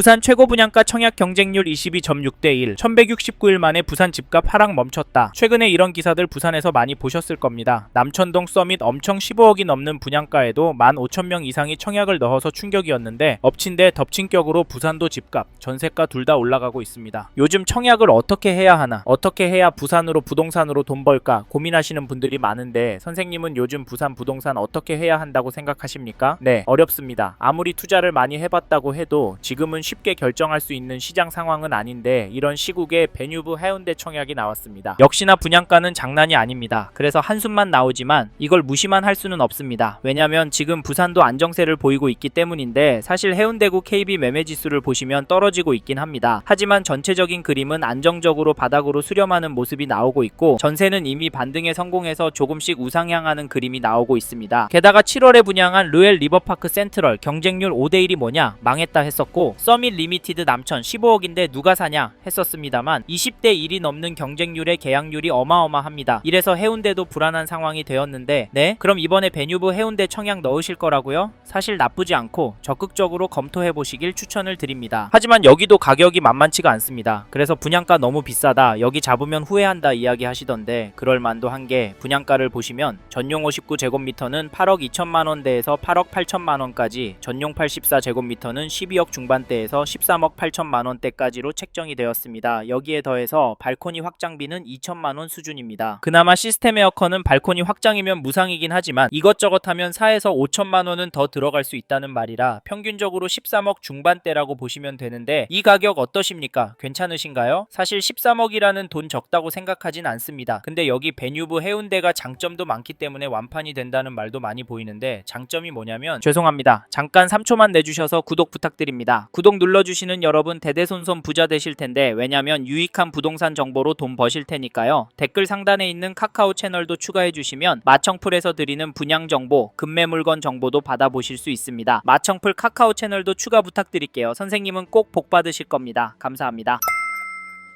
부산 최고 분양가 청약 경쟁률 22.6대 1. 1169일 만에 부산 집값 하락 멈췄다. 최근에 이런 기사들 부산에서 많이 보셨을 겁니다. 남천동 서밋 엄청 15억이 넘는 분양가에도 15,000명 이상이 청약을 넣어서 충격이었는데 엎친 데 덮친 격으로 부산도 집값, 전세가 둘 다 올라가고 있습니다. 요즘 청약을 어떻게 해야 하나, 어떻게 해야 부산으로 부동산으로 돈 벌까 고민하시는 분들이 많은데 선생님은 요즘 부산 부동산 어떻게 해야 한다고 생각하십니까? 네, 어렵습니다. 아무리 투자를 많이 해봤다고 해도 지금은 쉽게 결정할 수 있는 시장 상황은 아닌데 이런 시국에 베뉴브 해운대 청약이 나왔습니다. 역시나 분양가는 장난이 아닙니다. 그래서 한숨만 나오지만 이걸 무시만 할 수는 없습니다. 왜냐면 지금 부산도 안정세를 보이고 있기 때문인데 사실 해운대구 KB 매매 지수를 보시면 떨어지고 있긴 합니다. 하지만 전체적인 그림은 안정적으로 바닥으로 수렴하는 모습이 나오고 있고 전세는 이미 반등에 성공해서 조금씩 우상향하는 그림이 나오고 있습니다. 게다가 7월에 분양한 루엘 리버파크 센트럴 경쟁률 5대1이 뭐냐 망했다 했었고 서밋 리미티드 남천 15억인데 누가 사냐 했었습니다만 20대 1이 넘는 경쟁률의 계약률이 어마어마합니다. 이래서 해운대도 불안한 상황이 되었는데 네? 그럼 이번에 베뉴브 해운대 청약 넣으실 거라고요? 사실 나쁘지 않고 적극적으로 검토해 보시길 추천을 드립니다. 하지만 여기도 가격이 만만치가 않습니다. 그래서 분양가 너무 비싸다. 여기 잡으면 후회한다 이야기 하시던데 그럴 만도 한 게 분양가를 보시면 전용 59제곱미터는 8억 2천만 원대에서 8억 8천만 원까지, 전용 84제곱미터는 12억 중반대 에서 13억 8천만 원대까지로 책정이 되었습니다. 여기에 더해서 발코니 확장비는 2천만 원 수준입니다. 그나마 시스템 에어컨은 발코니 확장이면 무상이긴 하지만 이것저것 하면 4에서 5천만 원은 더 들어갈 수 있다는 말이라 평균적으로 13억 중반대라고 보시면 되는데 이 가격 어떠십니까? 괜찮으신가요? 사실 13억이라는 돈 적다고 생각하진 않습니다. 근데 여기 베뉴브 해운대가 장점도 많기 때문에 완판이 된다는 말도 많이 보이는데 장점이 뭐냐면 죄송합니다. 잠깐 3초만 내주셔서 구독 부탁드립니다. 구독 눌러주시는 여러분 대대손손 부자 되실 텐데 왜냐면 유익한 부동산 정보로 돈 버실 테니까요. 댓글 상단에 있는 카카오 채널도 추가해 주시면 마청풀에서 드리는 분양 정보, 급매 물건 정보도 받아보실 수 있습니다. 마청풀 카카오 채널도 추가 부탁드릴게요. 선생님은 꼭 복 받으실 겁니다. 감사합니다.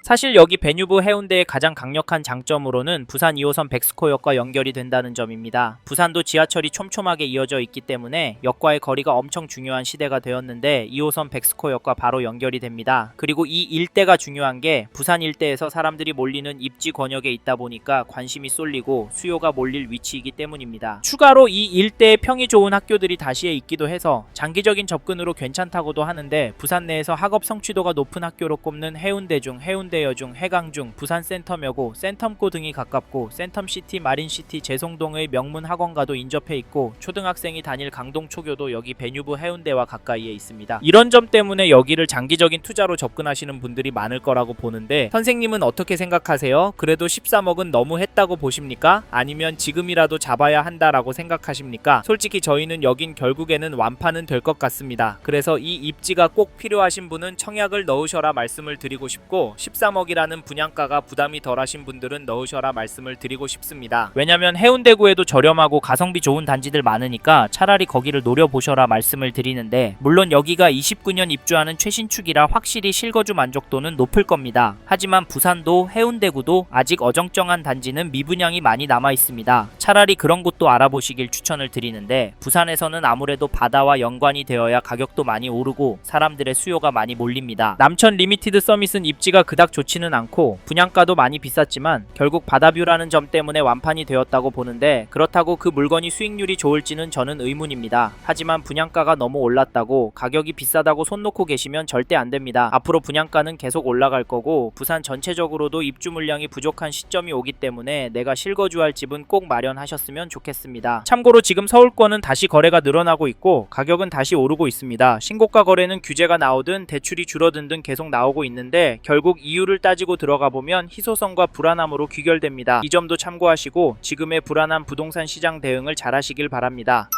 사실 여기 베뉴브 해운대의 가장 강력한 장점으로는 부산 2호선 백스코역과 연결이 된다는 점입니다. 부산도 지하철이 촘촘하게 이어져 있기 때문에 역과의 거리가 엄청 중요한 시대가 되었는데 2호선 백스코역과 바로 연결이 됩니다. 그리고 이 일대가 중요한 게 부산 일대에서 사람들이 몰리는 입지 권역에 있다 보니까 관심이 쏠리고 수요가 몰릴 위치이기 때문입니다. 추가로 이 일대에 평이 좋은 학교들이 다시에 있기도 해서 장기적인 접근으로 괜찮다고도 하는데 부산 내에서 학업 성취도가 높은 학교로 꼽는 해운대 중, 해운대 여중, 해강중, 부산센텀여고, 센텀고 등이 가깝고 센텀시티, 마린시티, 재송동의 명문 학원과도 인접해 있고 초등학생이 다닐 강동초교도 여기 베뉴브 해운대와 가까이에 있습니다. 이런 점 때문에 여기를 장기적인 투자로 접근하시는 분들이 많을 거라고 보는데 선생님은 어떻게 생각하세요? 그래도 13억은 너무 했다고 보십니까? 아니면 지금이라도 잡아야 한다라고 생각하십니까? 솔직히 저희는 여긴 결국에는 완판은 될 것 같습니다. 그래서 이 입지가 꼭 필요하신 분은 청약을 넣으셔라 말씀을 드리고 싶고 13 억이라는 분양가가 부담이 덜하신 분들은 넣으셔라 말씀을 드리고 싶습니다. 왜냐면 해운대구에도 저렴하고 가성비 좋은 단지들 많으니까 차라리 거기를 노려보셔라 말씀을 드리는데 물론 여기가 29년 입주하는 최신축이라 확실히 실거주 만족도는 높을 겁니다. 하지만 부산도 해운대구도 아직 어정쩡한 단지는 미분양이 많이 남아 있습니다. 차라리 그런 곳도 알아보시길 추천을 드리는데 부산에서는 아무래도 바다와 연관이 되어야 가격도 많이 오르고 사람들의 수요가 많이 몰립니다. 남천 리미티드 서밋은 입지가 그닥 좋지는 않고 분양가도 많이 비쌌지만 결국 바다뷰라는 점 때문에 완판이 되었다고 보는데 그렇다고 그 물건이 수익률이 좋을지는 저는 의문입니다. 하지만 분양가가 너무 올랐다고 가격이 비싸다고 손 놓고 계시면 절대 안 됩니다. 앞으로 분양가는 계속 올라갈 거고 부산 전체적으로도 입주 물량이 부족한 시점이 오기 때문에 내가 실거주할 집은 꼭 마련하셨으면 좋겠습니다. 참고로 지금 서울권은 다시 거래가 늘어나고 있고 가격은 다시 오르고 있습니다. 신고가 거래는 규제가 나오든 대출이 줄어든 등 계속 나오고 있는데 결국 이유를 따지고 들어가 보면 희소성과 불안함으로 귀결됩니다. 이 점도 참고하시고 지금의 불안한 부동산 시장 대응을 잘하시길 바랍니다.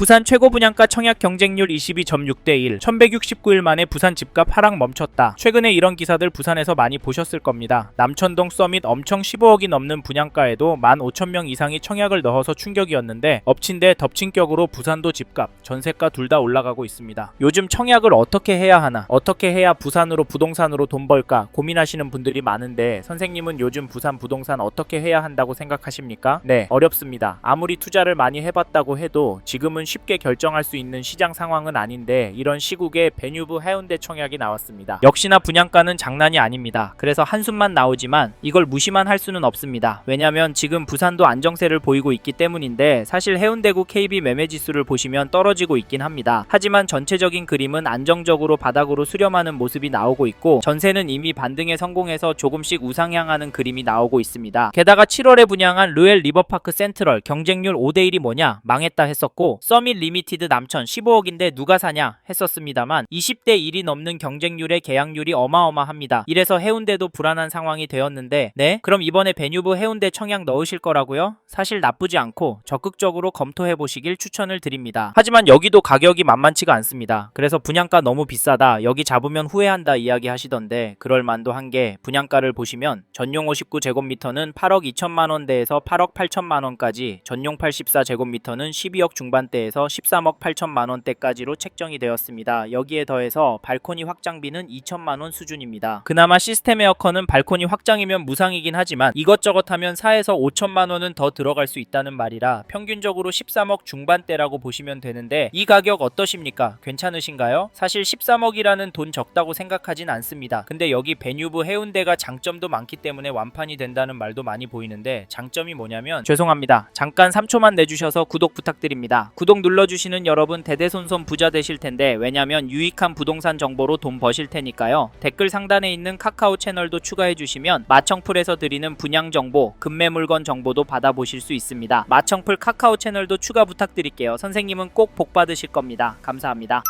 부산 최고 분양가 청약 경쟁률 22.6대 1. 1169일 만에 부산 집값 하락 멈췄다. 최근에 이런 기사들 부산에서 많이 보셨을 겁니다. 남천동 서밋 엄청 15억이 넘는 분양가에도 15,000명 이상이 청약을 넣어서 충격이었는데 엎친 데 덮친 격으로 부산도 집값, 전세가 둘 다 올라가고 있습니다. 요즘 청약을 어떻게 해야 하나, 어떻게 해야 부산으로 부동산으로 돈 벌까 고민하시는 분들이 많은데 선생님은 요즘 부산 부동산 어떻게 해야 한다고 생각하십니까? 네, 어렵습니다. 아무리 투자를 많이 해봤다고 해도 지금은 쉽게 결정할 수 있는 시장 상황은 아닌데 이런 시국에 베뉴브 해운대 청약이 나왔습니다. 역시나 분양가는 장난이 아닙니다. 그래서 한숨만 나오지만 이걸 무시만 할 수는 없습니다. 왜냐면 지금 부산도 안정세를 보이고 있기 때문인데 사실 해운대구 KB 매매 지수를 보시면 떨어지고 있긴 합니다. 하지만 전체적인 그림은 안정적으로 바닥으로 수렴하는 모습이 나오고 있고 전세는 이미 반등에 성공해서 조금씩 우상향하는 그림이 나오고 있습니다. 게다가 7월에 분양한 루엘 리버파크 센트럴 경쟁률 5대1이 뭐냐 망했다 했었고 서밋 리미티드 남천 15억인데 누가 사냐 했었습니다만 20대 1이 넘는 경쟁률의 계약률이 어마어마합니다. 이래서 해운대도 불안한 상황이 되었는데 네? 그럼 이번에 베뉴브 해운대 청약 넣으실 거라고요? 사실 나쁘지 않고 적극적으로 검토해 보시길 추천을 드립니다. 하지만 여기도 가격이 만만치가 않습니다. 그래서 분양가 너무 비싸다. 여기 잡으면 후회한다 이야기 하시던데 그럴 만도 한 게 분양가를 보시면 전용 59제곱미터는 8억 2천만 원대에서 8억 8천만 원까지, 전용 84제곱미터는 12억 중반대에서 13억 8천만 원대까지로 책정이 되었습니다. 여기에 더해서 발코니 확장비는 2천만 원 수준입니다. 그나마 시스템 에어컨은 발코니 확장이면 무상이긴 하지만 이것저것 하면 4에서 5천만 원은 더 들어갈 수 있다는 말이라 평균적으로 13억 중반대라고 보시면 되는데 이 가격 어떠십니까? 괜찮으신가요? 사실 13억이라는 돈 적다고 생각하진 않습니다. 근데 여기 베뉴브 해운대가 장점도 많기 때문에 완판이 된다는 말도 많이 보이는데 장점이 뭐냐면 죄송합니다. 잠깐 3초만 내주셔서 구독 부탁드립니다. 구독 눌러주시는 여러분 대대손손 부자 되실 텐데 왜냐면 유익한 부동산 정보로 돈 버실 테니까요. 댓글 상단에 있는 카카오 채널도 추가해 주시면 마청풀에서 드리는 분양 정보, 급매 물건 정보도 받아보실 수 있습니다. 마청풀 카카오 채널도 추가 부탁드릴게요. 선생님은 꼭 복 받으실 겁니다. 감사합니다.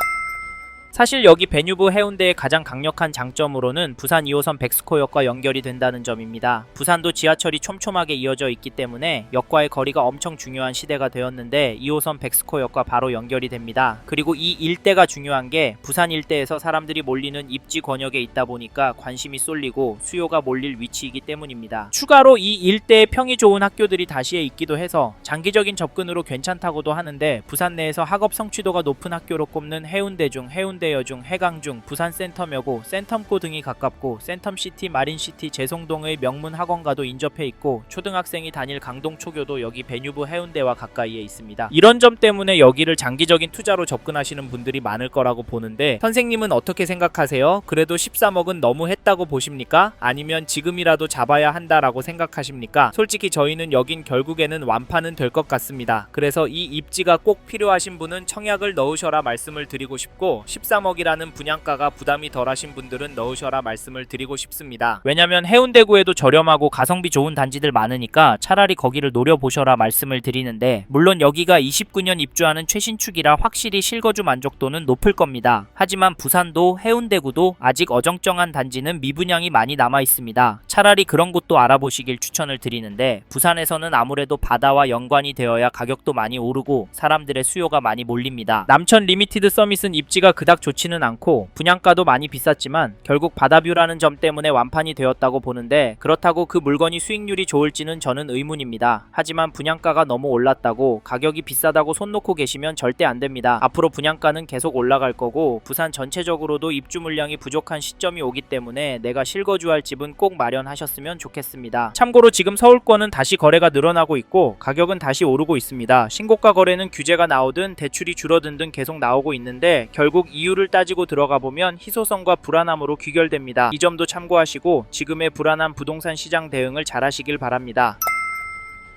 사실 여기 베뉴브 해운대의 가장 강력한 장점으로는 부산 2호선 백스코역과 연결이 된다는 점입니다. 부산도 지하철이 촘촘하게 이어져 있기 때문에 역과의 거리가 엄청 중요한 시대가 되었는데 2호선 백스코역과 바로 연결이 됩니다. 그리고 이 일대가 중요한 게 부산 일대에서 사람들이 몰리는 입지 권역에 있다 보니까 관심이 쏠리고 수요가 몰릴 위치이기 때문입니다. 추가로 이 일대에 평이 좋은 학교들이 다시에 있기도 해서 장기적인 접근으로 괜찮다고도 하는데 부산 내에서 학업 성취도가 높은 학교로 꼽는 해운대 중, 해운대 여중, 해강중, 부산센텀여고, 센텀고 등이 가깝고 센텀시티, 마린시티, 제송동의 명문 학원과도 인접해 있고 초등학생이 다닐 강동초교도 여기 베뉴브 해운대와 가까이에 있습니다. 이런 점 때문에 여기를 장기적인 투자로 접근하시는 분들이 많을 거라고 보는데 선생님은 어떻게 생각하세요? 그래도 13억은 너무 했다고 보십니까? 아니면 지금이라도 잡아야 한다라고 생각하십니까? 솔직히 저희는 여긴 결국에는 완판은 될 것 같습니다. 그래서 이 입지가 꼭 필요하신 분은 청약을 넣으셔라 말씀을 드리고 싶고 13 억이라는 분양가가 부담이 덜하신 분들은 넣으셔라 말씀을 드리고 싶습니다. 왜냐면 해운대구에도 저렴하고 가성비 좋은 단지들 많으니까 차라리 거기를 노려보셔라 말씀을 드리는데 물론 여기가 29년 입주하는 최신축이라 확실히 실거주 만족도는 높을 겁니다. 하지만 부산도 해운대구도 아직 어정쩡한 단지는 미분양이 많이 남아 있습니다. 차라리 그런 곳도 알아보시길 추천을 드리는데 부산에서는 아무래도 바다와 연관이 되어야 가격도 많이 오르고 사람들의 수요가 많이 몰립니다. 남천 리미티드 서밋은 입지가 그닥 좋지는 않고 분양가도 많이 비쌌지만 결국 바다뷰라는 점 때문에 완판이 되었다고 보는데 그렇다고 그 물건이 수익률이 좋을지는 저는 의문입니다. 하지만 분양가가 너무 올랐다고 가격이 비싸다고 손 놓고 계시면 절대 안 됩니다. 앞으로 분양가는 계속 올라갈 거고 부산 전체적으로도 입주 물량이 부족한 시점이 오기 때문에 내가 실거주할 집은 꼭 마련하셨으면 좋겠습니다. 참고로 지금 서울권은 다시 거래가 늘어나고 있고 가격은 다시 오르고 있습니다. 신고가 거래는 규제가 나오든 대출이 줄어든 등 계속 나오고 있는데 결국 이유를 따지고 들어가 보면 희소성과 불안함으로 귀결됩니다. 이 점도 참고하시고 지금의 불안한 부동산 시장 대응을 잘 하시길 바랍니다.